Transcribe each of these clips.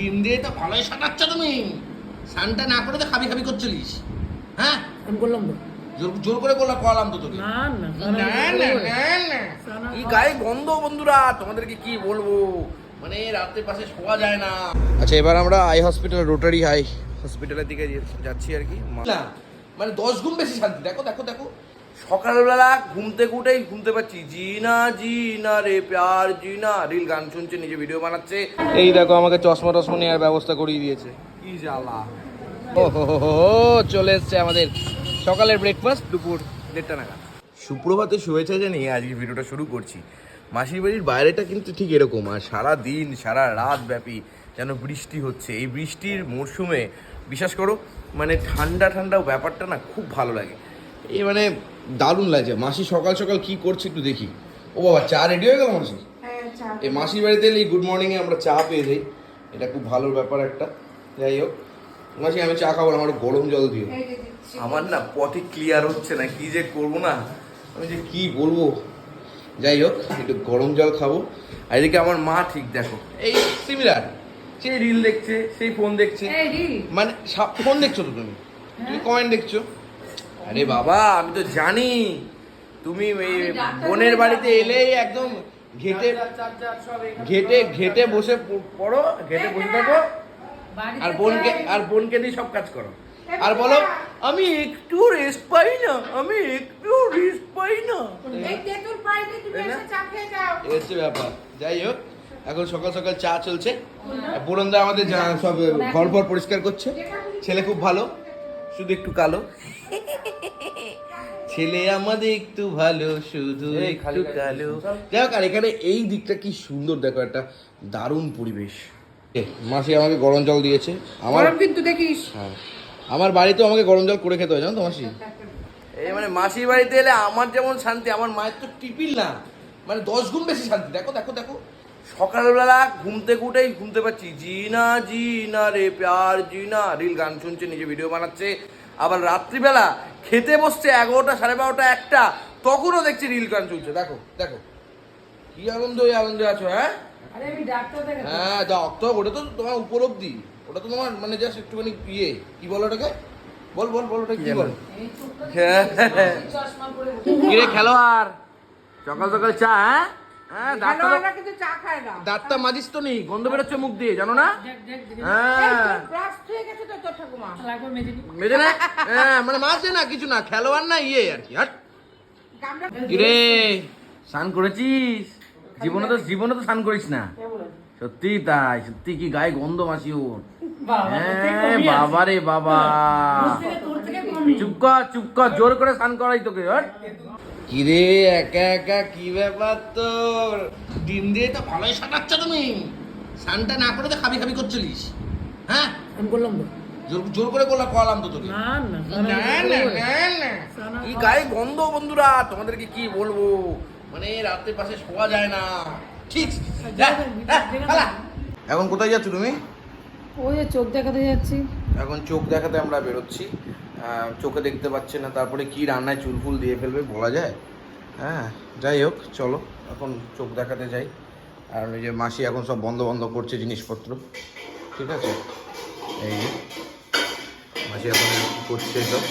ডিম দিয়ে তো ভালোই সাঁটাচ্ছ তুমি স্নানটা না করে তো খাবি খাবি করছিলিস হ্যাঁ আমি করলাম তো জোর জোর করে করলাম করালাম তো তোকে না না না না না না গায়ে গন্ধ বন্ধুরা তোমাদেরকে কি বলব মানে রাতের পাশে শোয়া যায় না আচ্ছা এবার আমরা আই হসপিটাল রোটারি হাই হসপিটালের দিকে যাচ্ছি আর কি না মানে দশ গুণ বেশি শান্তি দেখো দেখো দেখো সকালবেলা ঘুম থেকে উঠেই ঘুমতে পারছি। জি না জি না রে প্যার জি না রিল গান শুনছে নিজে ভিডিও বানাচ্ছে। এই দেখো আমাকে চশমা টশমা নেওয়ার ব্যবস্থা করিয়ে দিয়েছে। কি জ্বালা। ও হো হো হো হো, চলে এসছে আমাদের সকালের ব্রেকফাস্ট দুপুর দেড়টা নাগাদ। সুপ্রভাতে শুভেচ্ছা জানিয়ে আজকে ভিডিওটা শুরু করছি। মাসির বাড়ির বাইরেটা কিন্তু ঠিক এরকম আর সারা দিন সারা রাত ব্যাপী যেন বৃষ্টি হচ্ছে। এই বৃষ্টির মরশুমে বিশ্বাস করো মানে ঠান্ডা ঠান্ডা ব্যাপারটা না খুব ভালো লাগে। এই মানে দারুণ লাগছে। মাসি সকাল সকাল কি করছে একটু দেখি। ও বাবা চা রেডি হয়ে গেল মাসি? এই মাসির বাড়িতে এলে গুড মর্নিংয়ে আমরা চা পেয়ে যাই। এটা খুব ভালো ব্যাপার একটা। যাই হোক। মাসি আমি চা খাব আমার একটু গরম জল দিও। আমার না পটি ক্লিয়ার হচ্ছে না কি যে করব না? আমি যে কি বলব? যাই হোক একটু গরম জল খাব। আর এদিকে আমার মা ঠিক দেখো এই সিমিলার সেই রিল দেখছে সেই ফোন দেখছে। মানে ফোন দেখছ তো তুমি? তুমি কমেন্ট দেখছ? আরে বাবা আমি তো জানি। তুমি এই বোনের বাড়িতে এলেই একদম ঘেটে ঘেটে ঘেটে বসে পড়ো ঘেটে বসে থাকো। আর বোনকে আর বোনকে দিয়ে সব কাজ করো। আর বলো আমি একটু রেস্ট পাই না আমি একটু রেস্ট পাই না। হচ্ছে ব্যাপার। যাই হোক এখন সকাল সকাল চা চলছে। বুরন্দা আমাদের সব ঘর ফর পরিষ্কার করছে। ছেলে খুব ভালো। শুধু একটু কালো। ছেলে আমাদের একটু ভালো শুধু একটু কালো। যাই হোক আর এখানে এই দিকটা কি সুন্দর দেখো একটা দারুণ পরিবেশ। এ, মাসি আমাকে গরম জল দিয়েছে। আমার কিন্তু দেখিস। হ্যাঁ। আমার বাড়িতেও আমাকে গরম জল করে খেতে হয় জানো তো মাসি? এই মানে মাসির বাড়িতে এলে আমার যেমন শান্তি আমার মায়ের তো টিপিল না। মানে দশ গুণ বেশি শান্তি। দেখো দেখো দেখো। সকালবেলা ঘুম থেকে উঠেই ঘুমতে পারছি। জি না জি না রে প্যার জি না রিল গান শুনছে নিজে ভিডিও বানাচ্ছে। আবার রাত্রিবেলা খেতে বসছে এগারোটা সাড়ে বারোটা একটা। তখনও দেখছি রিল গান চলছে। দেখো দেখো। কি আনন্দ ওই আনন্দে আছো হ্যাঁ? হ্যাঁ যাক ওটা তো তোমার উপলব্ধি ওটা তো তোমার মানে জাস্ট একটুখানি ইয়ে। কি বলো ওটাকে? বল বল বল ওটা কি বল? হ্যাঁ। খেলোয়াড়? সকাল সকাল চা হ্যাঁ? হ্যাঁ দাঁতটা তো- কিন্তু চা খায় না। দাঁতটা মাজিস তো নি গন্ধ বেরোচ্ছে মুখ দিয়ে জানো না? দেখ দেখ দেখ হ্যাঁ। ব্রাশ হয়ে গেছে তো তোর ঠাকুমা। মেজে না। হ্যাঁ মানে মাঝে না কিছু না খেলোয়াড় না ইয়ে আর কি হাট। কিরে স্নান করেছিস? জীবনে তো জীবনে তো স্নান করিস না। সত্যি তাই সত্যি কি গায়ে গন্ধ মাসি ওর। বাবা হ্যাঁ বাবা রে বাবা। তোর থেকে কমই। চুপ কর চুপ কর জোর করে স্নান করাই তোকে কিরে একা একা কি ব্যাপার তোর ডিম দিয়ে তো ভালোই সাঁটাচ্ছ তুমি স্নানটা না করে তো খাবি খাবি করছিলিস হ্যাঁ আমি করলাম তো জোর জোর করে করলাম করালাম তো তোকে না না কি গায়ে গন্ধ বন্ধুরা তোমাদেরকে কি বলব মানে রাতের পাশে শোয়া যায় না পালা। এখন কোথায় যাচ্ছ তুমি ওই চোখ দেখাতে যাচ্ছি এখন চোখ দেখাতে আমরা বেরোচ্ছি চোখে দেখতে পাচ্ছে না তারপরে কি রান্নায় চুল ফুল দিয়ে ফেলবে বলা যায়। হ্যাঁ যাই হোক চলো এখন চোখ দেখাতে যাই। আর ওই যে মাসি এখন সব বন্ধ বন্ধ করছে জিনিসপত্র। ঠিক আছে? এই যে মাসি এখন করছে সব।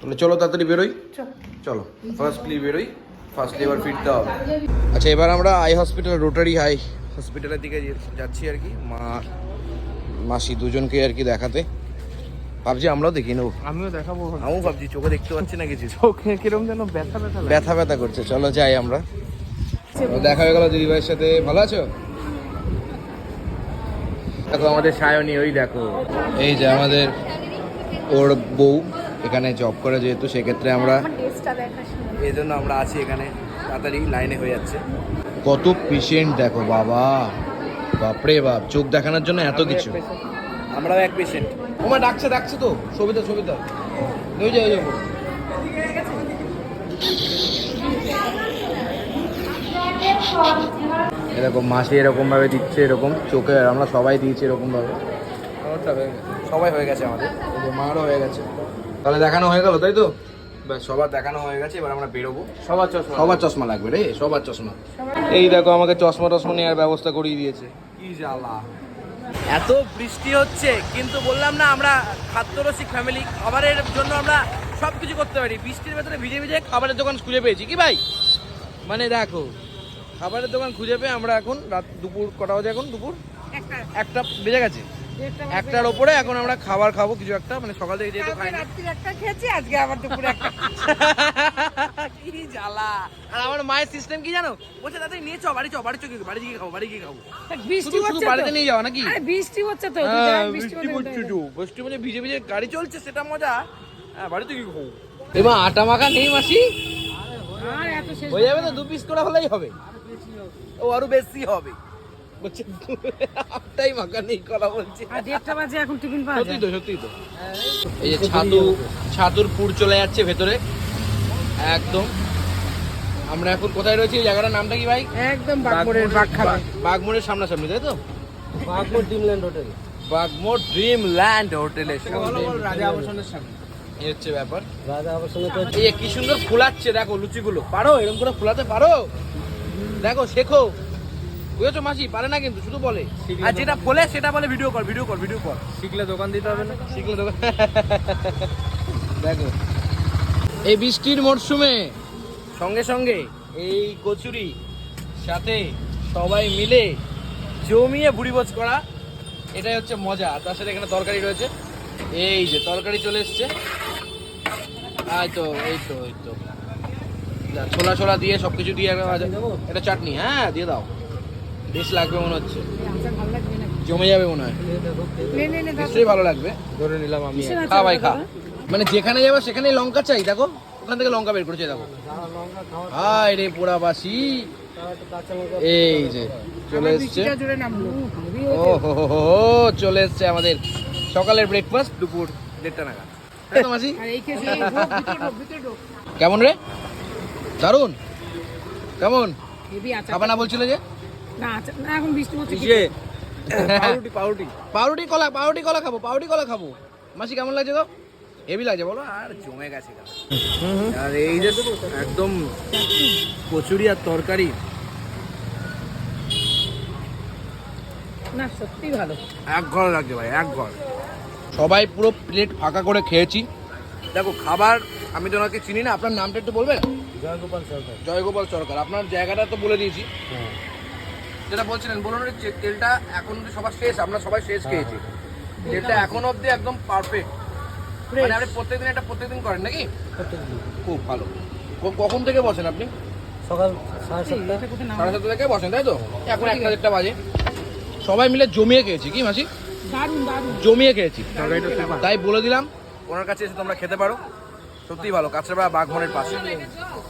তাহলে চলো তাড়াতাড়ি বেরোই। চলো। ফার্স্টলি বেরোই ফার্স্টলি এবার ফিরতে হবে। আচ্ছা এবার আমরা আই হসপিটাল রোটারি হাই হসপিটালের দিকে যাচ্ছি আর কি। মা মাসি দুজনকে আর কি দেখাতে। ভাবছি আমরাও দেখি নেব। আমিও দেখাবো। আমিও ভাবছি চোখে দেখতে পাচ্ছি না কিছু। চোখে কিরম যেন ব্যথা ব্যথা ব্যথা ব্যথা করছে চলো যাই আমরা। দেখা হয়ে গেল দিদি ভাইয়ের সাথে। ভালো আছো? দেখো আমাদের সায়নী ওই দেখো। এই যে আমাদের ওর বউ এখানে জব করে যেহেতু সেক্ষেত্রে আমরা এই জন্য আমরা আছি এখানে। তাড়াতাড়ি লাইনে হয়ে যাচ্ছে। কত পেশেন্ট দেখো বাবা। বাপরে বাপ চোখ দেখানোর জন্য এত কিছু। আমরাও এক পেশেন্ট ওমা ডাকছে ডাকছে তো। সবিতা সবিতা। ওই যে ওই যে এরকম মাসি এরকম ভাবে দিচ্ছে এরকম চোখে আর আমরা সবাই দিয়েছি এরকম ভাবে হয়ে গেছে। সবাই হয়ে গেছে আমাদের। এই যে মারও হয়ে গেছে। তাহলে দেখানো হয়ে গেল তাই তো? সবার দেখানো হয়ে গেছে এবার আমরা বেরোবো। সবার চশমা। সবার চশমা লাগবে রে সবার চশমা। এই দেখো আমাকে চশমা টশমা নেওয়ার ব্যবস্থা করিয়ে দিয়েছে। কি জ্বালা। এত বৃষ্টি হচ্ছে কিন্তু বললাম না আমরা খাদ্যরসিক ফ্যামিলি খাবারের জন্য আমরা সব কিছু করতে পারি। বৃষ্টির ভেতরে ভিজে ভিজে খাবারের দোকান খুঁজে পেয়েছি। কি ভাই? মানে দেখো খাবারের দোকান খুঁজে পেয়ে আমরা এখন রাত দুপুর কটা বাজে এখন দুপুর? একটা। বেজে গেছে। একটার ওপরে এখন আমরা খাবার খাব কিছু একটা মানে সকাল থেকে যেহেতু খাই না রাত্রির একটা খেয়েছি আজকে আবার দুপুরে একটা। কি জ্বালা। আর আমার মায়ের সিস্টেম কি জানো? বলছে তাড়াতাড়ি নিয়ে চ বাড়ি চ বাড়ি চ বাড়ি গিয়ে খাব বাড়ি গিয়ে খাব। বৃষ্টি শুধু শুধু হচ্ছে বাড়িতে নিয়ে যাওয়া নাকি? আরে বৃষ্টি হচ্ছে তো তুই হ্যাঁ, দেখ, বৃষ্টি হচ্ছে তো। তো। বৃষ্টি মানে ভিজে ভিজে গাড়ি চলছে সেটা মজা। হ্যাঁ বাড়িতে কি খাব। এবার আটা মাখা নেই মাসি? আর এত শেষ হয়ে যাবে তো দু পিস করে হলেই হবে। ও আরও বেশি হবে। বলছে আটাই মাখা নেই কলা বলছে। আর দেড়টা বাজে এখন টিফিন পাওয়া সত্যি তো সত্যি তো। এই যে ছাতু ছাতুর পুর চলে যাচ্ছে ভেতরে। একদম। আমরা এখন কোথায় রয়েছি? এই জায়গাটার নামটা কি ভাই? একদম বাগমোড়ের বাগ খাবে বাগমোড়ের সামনাসামনি তাই তো? Bagmore Dreamland hotel Bagmore dream land হোটেলের রাজা আবাসনের সামনে। এই হচ্ছে ব্যাপার। রাজা এই কি সুন্দর ফুলাচ্ছে দেখো লুচিগুলো। পারো এরকম করে ফুলাতে পারো? দেখো শেখো। বুঝেছ মাসি? পারে না কিন্তু শুধু বলে। আর যেটা ফোলে সেটা বলে ভিডিও কর ভিডিও কর ভিডিও কর শিখলে দোকান দিতে হবে না। শিখলে তো দেখো। এই বৃষ্টির মরশুমে সঙ্গে সঙ্গে এই কচুরি সাথে সবাই মিলে জমিয়ে বুড়িবোজ করা এটাই হচ্ছে মজা। তার সাথে এখানে তরকারি রয়েছে। এই যে তরকারি চলে এসছে। এই তো এই তো এই তো। ছোলা ছোলা দিয়ে সব কিছু দিয়ে এটা চাটনি। হ্যাঁ দিয়ে দাও। বেশ লাগবে মনে হচ্ছে। না জমে যাবে মনে হয়। নে নে নে দাদা। নিশ্চয়ই ভালো লাগবে। ধরে নিলাম আমি খা ভাই খা? মানে যেখানে যাব সেখানে লঙ্কা চাই দেখো। ওখান থেকে লঙ্কা বের করেছে দেখো। হাই রে পোড়াবাসি। এই যে চলে এসছে। ও হো হো চলে এসছে আমাদের সকালের ব্রেকফাস্ট দুপুর দেড়টা নাগাদ। ঢোক। কেমন রে? দারুণ কেমন। খাবা না বলছিলে যে? না, আচার- না, এখন বৃষ্টি হচ্ছে কি পাউরুটি পাউরুটি। পাউরুটি কলা পাউরুটি কলা খাব পাউরুটি কলা খাব। মাসি কেমন লাগছে তো? হেভি লাগছে বলো। আর জমে গেছে। আর এই যে একদম কচুরি আর তরকারি। না সত্যি ভালো। এক ঘর লাগছে ভাই এক ঘর। সবাই পুরো প্লেট ফাঁকা করে খেয়েছি। দেখো খাবার আমি তো ওনাকে চিনি না আপনার নামটা একটু বলবেন? জয়গোপাল সরকার। জয়গোপাল সরকার আপনার জায়গাটা তো বলে দিয়েছি। হ্যাঁ। যেটা বলছিলেন বলুন যে তেলটা এখন সবার শেষ আমরা সবাই শেষ খেয়েছি। তেলটা এখন অব্দি একদম পারফেক্ট মানে আপনি প্রত্যেকদিন এটা প্রত্যেকদিন করেন নাকি? প্রত্যেকদিন। খুব ভালো। কখন থেকে বসেন আপনি? সকাল সাড়ে সাতটা? সাড়ে সাতটা থেকে বসেন তাই তো? এখন একটা। দেড়টা বাজে। সবাই মিলে জমিয়ে খেয়েছি কি মাসি? দারুণ দারুণ। জমিয়ে খেয়েছি। তাই বলে দিলাম। ওনার কাছে এসে তোমরা খেতে পারো। সত্যি ভালো কাছে কাছড়া বাঘমনের পাশে।